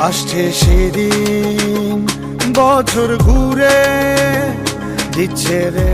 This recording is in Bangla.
আসছে সেদিন বছর ঘুরে দিচ্ছে রে